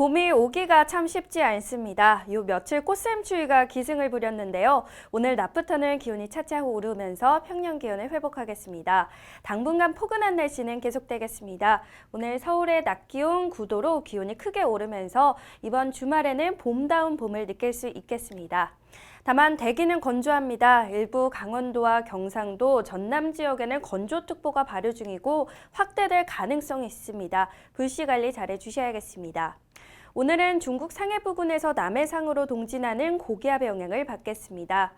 봄이 오기가 참 쉽지 않습니다. 요 며칠 꽃샘추위가 기승을 부렸는데요. 오늘 낮부터는 기온이 차차 오르면서 평년 기온을 회복하겠습니다. 당분간 포근한 날씨는 계속되겠습니다. 오늘 서울의 낮 기온 9도로 기온이 크게 오르면서 이번 주말에는 봄다운 봄을 느낄 수 있겠습니다. 다만 대기는 건조합니다. 일부 강원도와 경상도, 전남 지역에는 건조특보가 발효 중이고 확대될 가능성이 있습니다. 불씨 관리 잘 해 주셔야겠습니다. 오늘은 중국 상해 부근에서 남해상으로 동진하는 고기압의 영향을 받겠습니다.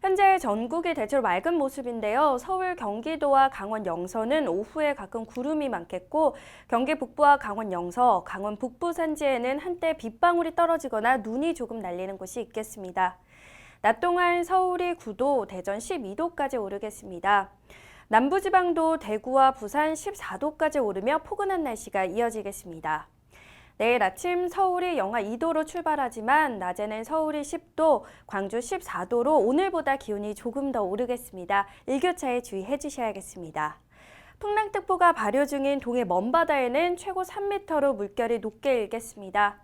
현재 전국이 대체로 맑은 모습인데요. 서울, 경기도와 강원 영서는 오후에 가끔 구름이 많겠고 경기 북부와 강원 영서, 강원 북부 산지에는 한때 빗방울이 떨어지거나 눈이 조금 날리는 곳이 있겠습니다. 낮 동안 서울이 9도, 대전 12도까지 오르겠습니다. 남부지방도 대구와 부산 14도까지 오르며 포근한 날씨가 이어지겠습니다. 내일 아침 서울이 영하 2도로 출발하지만 낮에는 서울이 10도, 광주 14도로 오늘보다 기온이 조금 더 오르겠습니다. 일교차에 주의해 주셔야겠습니다. 풍랑특보가 발효 중인 동해 먼바다에는 최고 3m로 물결이 높게 일겠습니다.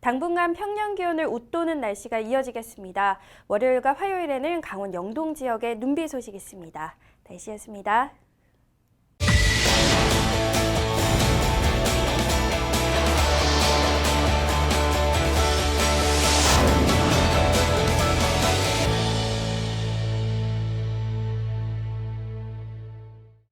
당분간 평년 기온을 웃도는 날씨가 이어지겠습니다. 월요일과 화요일에는 강원 영동 지역에 눈비 소식 있습니다. 날씨였습니다.